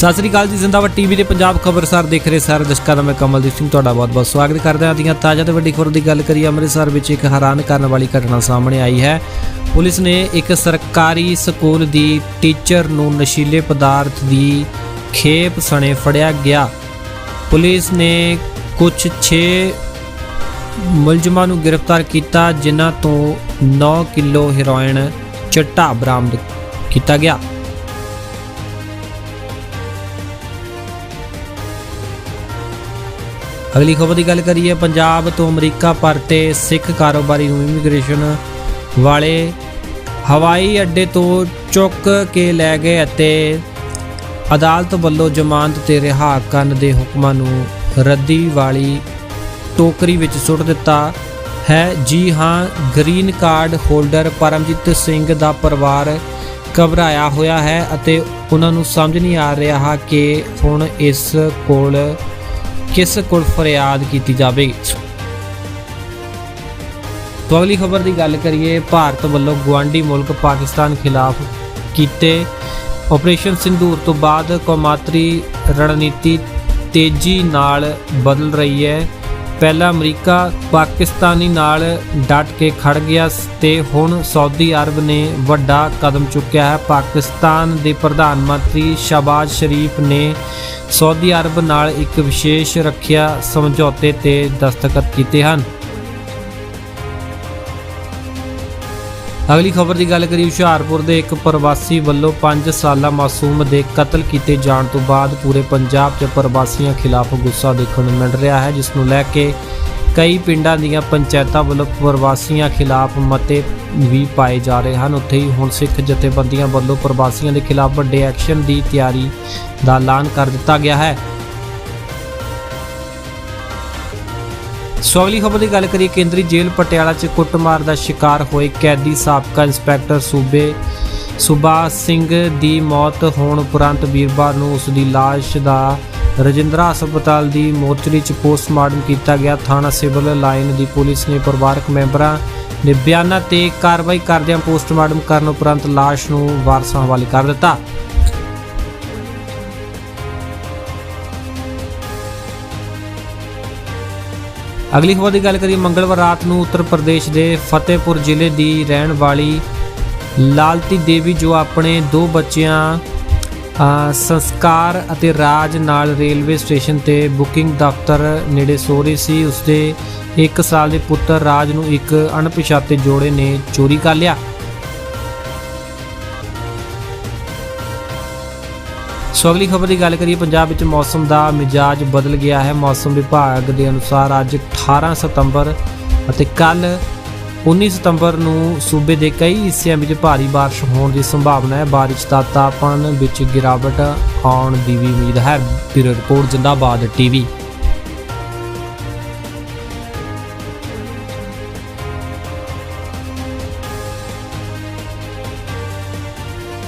ਸਤਿ ਸ੍ਰੀ ਅਕਾਲ ਜੀ, ਜ਼ਿੰਦਾਬਾਦ ਟੀਵੀ ਦੇ ਪੰਜਾਬ ਖਬਰਸਾਰ ਦੇਖ ਰਹੇ ਸਾਰੇ ਦਰਸ਼ਕਾਂ ਦਾ ਮੈਂ ਕਮਲਦੀਪ ਸਿੰਘ ਤੁਹਾਡਾ ਬਹੁਤ-ਬਹੁਤ ਸਵਾਗਤ ਕਰਦਾ ਹਾਂ। ਦੀਆਂ ਤਾਜ਼ਾ ਤੇ ਵੱਡੀ ਖਬਰ ਦੀ ਗੱਲ ਕਰੀਏ, ਅੰਮ੍ਰਿਤਸਰ ਵਿੱਚ ਇੱਕ ਹੈਰਾਨ ਕਰਨ ਵਾਲੀ ਘਟਨਾ ਸਾਹਮਣੇ ਆਈ ਹੈ। ਪੁਲਿਸ ਨੇ ਇੱਕ ਸਰਕਾਰੀ ਸਕੂਲ ਦੀ ਟੀਚਰ ਨੂੰ ਨਸ਼ੀਲੇ ਪਦਾਰਥ ਦੀ ਖੇਪ ਸਣੇ ਫੜਿਆ ਗਿਆ। ਪੁਲਿਸ ਨੇ ਕੁਝ 6 ਮੁਲਜ਼ਮਾਂ ਨੂੰ ਗ੍ਰਿਫਤਾਰ ਕੀਤਾ, ਜਿਨ੍ਹਾਂ ਤੋਂ 9 ਕਿਲੋ ਹੈਰੋਇਨ ਚਿੱਟਾ ਬਰਾਮਦ ਕੀਤਾ ਗਿਆ। ਅਗਲੀ ਖਬਰ ਦੀ ਗੱਲ ਕਰੀਏ, ਪੰਜਾਬ ਤੋਂ ਅਮਰੀਕਾ ਪਰਤੇ ਸਿੱਖ ਕਾਰੋਬਾਰੀ ਨੂੰ ਇਮੀਗ੍ਰੇਸ਼ਨ ਵਾਲੇ ਹਵਾਈ ਅੱਡੇ ਤੋਂ ਚੁੱਕ ਕੇ ਲੈ ਗਏ ਅਤੇ ਅਦਾਲਤ ਵੱਲੋਂ ਜ਼ਮਾਨਤ ਤੇ ਰਿਹਾ ਕਰਨ ਦੇ ਹੁਕਮਾਂ ਨੂੰ ਰੱਦੀ ਵਾਲੀ ਟੋਕਰੀ ਵਿੱਚ ਸੁੱਟ ਦਿੱਤਾ ਹੈ। ਜੀ ਹਾਂ, green card holder Paramjit Singh ਦਾ ਪਰਿਵਾਰ ਘਬਰਾਇਆ ਹੋਇਆ ਹੈ ਅਤੇ ਉਹਨਾਂ ਨੂੰ ਸਮਝ ਨਹੀਂ ਆ ਰਿਹਾ ਕਿ ਹੁਣ ਇਸ ਕੋਲ ਕਿਸ ਕੋਲ ਫਰਿਆਦ ਕੀਤੀ ਜਾਵੇਗੀ? ਤੋਂ ਅਗਲੀ ਖਬਰ ਦੀ ਗੱਲ ਕਰੀਏ, ਭਾਰਤ ਵੱਲੋਂ ਗਵਾਂਡੀ ਮੁਲਕ ਪਾਕਿਸਤਾਨ ਖਿਲਾਫ ਕੀਤੇ ਆਪਰੇਸ਼ਨ ਸਿੰਧੂਰ ਤੋਂ ਬਾਅਦ ਕੌਮਾਤਰੀ ਰਣਨੀਤੀ ਤੇਜ਼ੀ ਨਾਲ ਬਦਲ ਰਹੀ ਹੈ। ਪਹਿਲਾਂ ਅਮਰੀਕਾ ਪਾਕਿਸਤਾਨੀ ਨਾਲ ਡਟ ਕੇ ਖੜ ਗਿਆ ਸ ਤੇ ਹੁਣ ਸਾਊਦੀ ਅਰਬ ਨੇ ਵੱਡਾ ਕਦਮ ਚੁੱਕਿਆ ਹੈ। ਪਾਕਿਸਤਾਨ ਦੇ ਪ੍ਰਧਾਨ ਮੰਤਰੀ ਸ਼ਹਬਾਜ਼ ਸ਼ਰੀਫ ਨੇ ਸਾਊਦੀ ਅਰਬ ਨਾਲ ਇੱਕ ਵਿਸ਼ੇਸ਼ ਰੱਖਿਆ ਸਮਝੌਤੇ ਤੇ ਦਸਤਖਤ ਕੀਤੇ ਹਨ। ਅਗਲੀ ਖਬਰ ਦੀ ਗੱਲ ਕਰੀਏ, ਹੁਸ਼ਿਆਰਪੁਰ ਦੇ ਇੱਕ ਪ੍ਰਵਾਸੀ ਵੱਲੋਂ 5 ਸਾਲਾ ਮਾਸੂਮ ਦੇ ਕਤਲ ਕੀਤੇ ਜਾਣ ਤੋਂ ਬਾਅਦ ਪੂਰੇ ਪੰਜਾਬ 'ਚ ਪ੍ਰਵਾਸੀਆਂ ਖਿਲਾਫ ਗੁੱਸਾ ਦੇਖਣ ਨੂੰ ਮਿਲ ਰਿਹਾ ਹੈ, ਜਿਸ ਨੂੰ ਲੈ ਕੇ ਕਈ ਪਿੰਡਾਂ ਦੀਆਂ ਪੰਚਾਇਤਾਂ ਵੱਲੋਂ ਪ੍ਰਵਾਸੀਆਂ ਖਿਲਾਫ ਮਤੇ ਵੀ ਪਾਏ ਜਾ ਰਹੇ ਹਨ। ਉੱਥੇ ਹੀ ਹੁਣ ਸਿੱਖ ਜਥੇਬੰਦੀਆਂ ਵੱਲੋਂ ਪ੍ਰਵਾਸੀਆਂ ਦੇ ਖਿਲਾਫ ਵੱਡੇ ਐਕਸ਼ਨ ਦੀ ਤਿਆਰੀ ਦਾ ਐਲਾਨ ਕਰ ਦਿੱਤਾ ਗਿਆ ਹੈ। ਸੋ ਅਗਲੀ ਖਬਰ ਦੀ ਗੱਲ ਕਰੀਏ, ਕੇਂਦਰੀ ਜੇਲ੍ਹ ਪਟਿਆਲਾ 'ਚ ਕੁੱਟਮਾਰ ਦਾ ਸ਼ਿਕਾਰ ਹੋਏ ਕੈਦੀ ਸਾਬਕਾ ਇੰਸਪੈਕਟਰ ਸੂਬੇ ਸੁਭਾਸ਼ ਸਿੰਘ ਦੀ ਮੌਤ ਹੋਣ ਉਪਰੰਤ ਵੀਰਵਾਰ ਨੂੰ ਉਸ ਦੀ ਲਾਸ਼ ਦਾ ਰਜਿੰਦਰਾ ਹਸਪਤਾਲ ਦੀ ਮੋਰਚਰੀ 'ਚ ਪੋਸਟਮਾਰਟਮ ਕੀਤਾ ਗਿਆ। ਥਾਣਾ ਸਿਵਲ ਲਾਈਨ ਦੀ ਪੁਲਿਸ ਨੇ ਪਰਿਵਾਰਕ ਮੈਂਬਰਾਂ ਦੇ ਬਿਆਨਾਂ ਤੇ ਕਾਰਵਾਈ ਕਰਦਿਆਂ ਪੋਸਟਮਾਰਟਮ ਕਰਨ ਉਪਰੰਤ ਲਾਸ਼ ਨੂੰ ਵਾਰਸਾਂ ਹਵਾਲੇ ਕਰ ਦਿੱਤਾ। ਅਗਲੀ ਖਬਰ ਦੀ ਗੱਲ ਕਰੀਏ, ਮੰਗਲਵਾਰ ਰਾਤ ਨੂੰ ਉੱਤਰ ਪ੍ਰਦੇਸ਼ ਦੇ ਫਤਿਹਪੁਰ ਜ਼ਿਲ੍ਹੇ ਦੀ ਰਹਿਣ ਵਾਲੀ ਲਾਲਤੀ ਦੇਵੀ, ਜੋ ਆਪਣੇ ਦੋ ਬੱਚਿਆਂ ਸੰਸਕਾਰ ਅਤੇ ਰਾਜ ਨਾਲ ਰੇਲਵੇ ਸਟੇਸ਼ਨ ਤੇ ਬੁਕਿੰਗ ਦਫ਼ਤਰ ਨੇੜੇ ਸੋ ਰਹੀ ਸੀ। ਉਸਦੇ 1 ਸਾਲ ਦੇ ਪੁੱਤਰ ਰਾਜ ਨੂੰ ਇੱਕ ਅਣਪਛਾਤੇ ਜੋੜੇ ਨੇ ਚੋਰੀ ਕਰ ਲਿਆ। ਸੋ ਅਗਲੀ ਖਬਰ ਦੀ ਗੱਲ ਕਰੀਏ, ਪੰਜਾਬ ਵਿੱਚ ਮੌਸਮ ਦਾ ਮਿਜਾਜ ਬਦਲ ਗਿਆ ਹੈ। ਮੌਸਮ ਵਿਭਾਗ ਦੇ ਅਨੁਸਾਰ ਅੱਜ 18 ਸਤੰਬਰ ਅਤੇ ਕੱਲ 19 ਸਤੰਬਰ ਨੂੰ ਸੂਬੇ ਦੇ ਕਈ ਹਿੱਸਿਆਂ ਵਿੱਚ ਭਾਰੀ ਬਾਰਿਸ਼ ਹੋਣ ਦੀ ਸੰਭਾਵਨਾ ਹੈ। ਬਾਰਿਸ਼ ਦਾ ਤਾਪਮਾਨ ਵਿੱਚ ਗਿਰਾਵਟ ਆਉਣ ਦੀ ਵੀ ਉਮੀਦ ਹੈ। Bureau report, Zindabad TV.